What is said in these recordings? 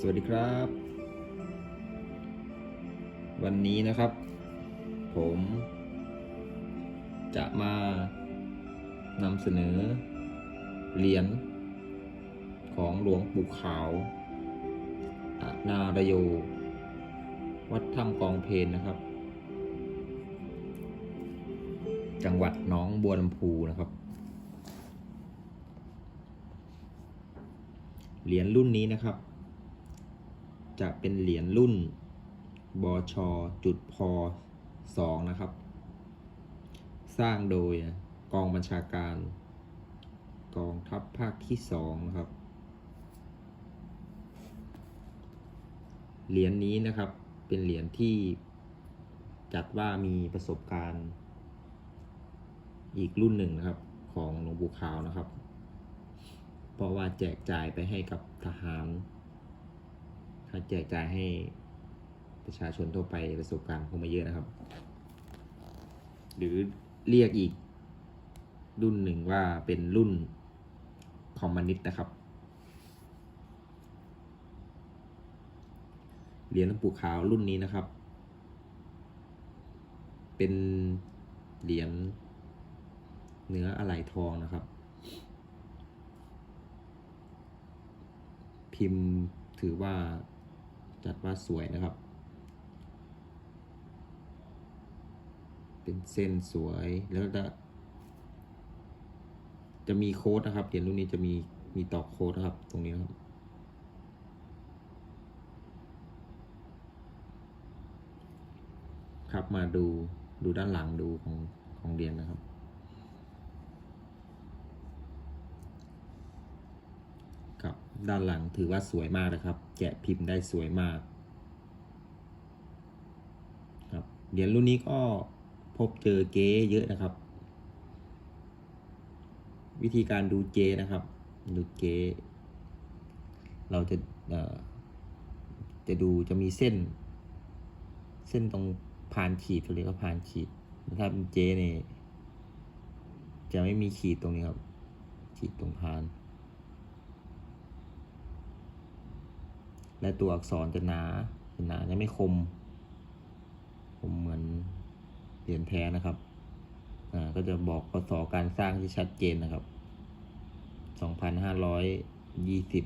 สวัสดีครับ วันนี้นะครับ ผม จะมานำเสนอ เหรียญของหลวงปู่ขาวอนารโย วัดถ้ำกองเพนนะครับ จังหวัดน้องบัวลำพูนะครับเหรียญรุ่นนี้นะครับ จะเป็นเหรียญรุ่นบชจุดพสองนะครับ สร้างโดยกองบัญชาการ กองทัพภาคที่สองนะครับ เหรียญนี้นะครับเป็นเหรียญที่จัดว่ามีประสบการณ์ อีกรุ่นหนึ่งนะครับ ของหลวงปู่ขาวนะครับ เพราะว่าแจกจ่ายไปให้กับทหาร แจกจ่ายให้ประชาชนทั่วไปประสบการณ์คงไม่เยอะนะครับ หรือเรียกอีกรุ่นหนึ่งว่าเป็นรุ่นคอมมานิสต์นะครับ เหรียญหลวงปู่ขาวรุ่นนี้นะครับ เป็นเหรียญเนื้ออะไหล่ทองนะครับ พิมพ์ถือว่า จัดว่าสวยนะครับ เป็นเส้นสวยแล้วจะจะมีโค้ดนะครับเหรียญรุ่นนี้จะมีมีตอกโค้ดนะครับ ตรงนี้นะครับครับมาดูดูด้านหลังดูของของเรียญนะครับ ครับ ด้านหลังถือว่าสวยมากนะครับ แกะพิมพ์ได้สวยมากครับเหรียญรุ่นนี้ก็พบเจอเก๊เยอะนะครับ วิธีการดูเจนะครับ ดูเก๊เราจะเออจะดูจะมีเส้น เส้นตรงพานขีดเขาเรียกว่าพานขีดถ้าเป็นเจเนี่ยจะไม่มีขีดตรงนี้ครับ ขีดตรงพาน และตัวอักษรจะหนาจะหนาจะไม่คม คมเหมือนเหรียญแท้นะครับอ่าก็จะบอกพศการสร้างที่ชัดเจนนะครับ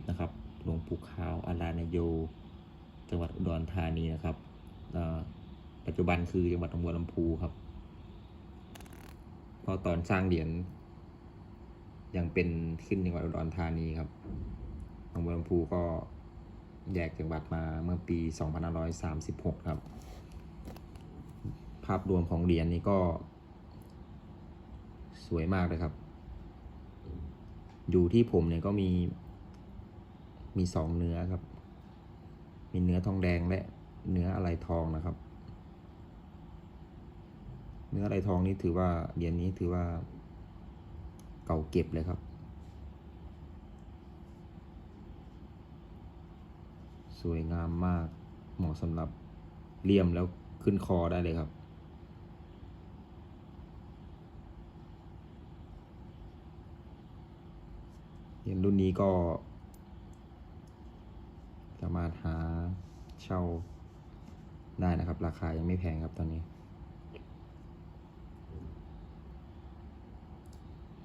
2520 นะครับ หลวงปู่ขาวอาราณโย จังหวัดอุดรธานีนะครับอ่าปัจจุบันคือจังหวัดหนองบัวลำพูครับเพราะตอนสร้างเหรียญยังเป็นขึ้นจังหวัดอุดรธานีครับหนองบัวลำพูก็ แยกจังหวัดมาเมื่อปี 2536 ครับ ภาพรวมของเหรียญนี้ก็ สวยมากเลยครับ อยู่ที่ผมเนี่ยก็มี มีสองเนื้อครับ มีเนื้อทองแดงและเนื้ออะไรทองนะครับ เนื้ออะไรทองนี่ถือว่าเหรียญนี้ถือว่าเก่าเก็บเลยครับ สวยงามมาก เหมาะสำหรับเลี่ยมแล้วขึ้นคอได้เลยครับ เหรียญรุ่นนี้ก็ สามารถหาเช่าได้นะครับ ราคายังไม่แพงครับตอนนี้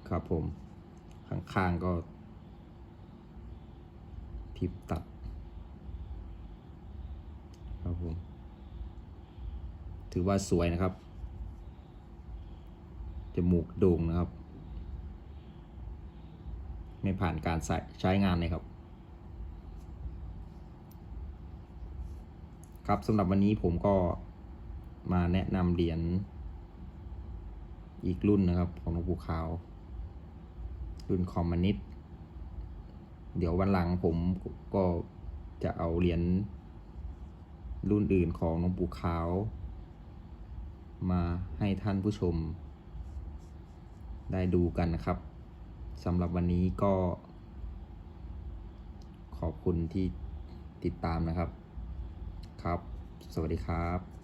ครับผม ข้างๆก็ ทิปตัด ครับผม ถือว่าสวยนะครับ จมูกโด่งนะครับ ไม่ผ่านการใช้งานเลยครับ ครับสำหรับวันนี้ผมก็มาแนะนำเหรียญอีกรุ่นนะครับของหลวงปู่ขาว รุ่นคอมมานิสต์เดี๋ยววันหลังผมก็จะเอาเหรียญ รุ่นอื่นของหลวงปู่ขาว มาให้ท่านผู้ชม ได้ดูกันนะครับสำหรับวันนี้ก็ ขอบคุณที่ติดตามนะครับ ครับ สวัสดีครับ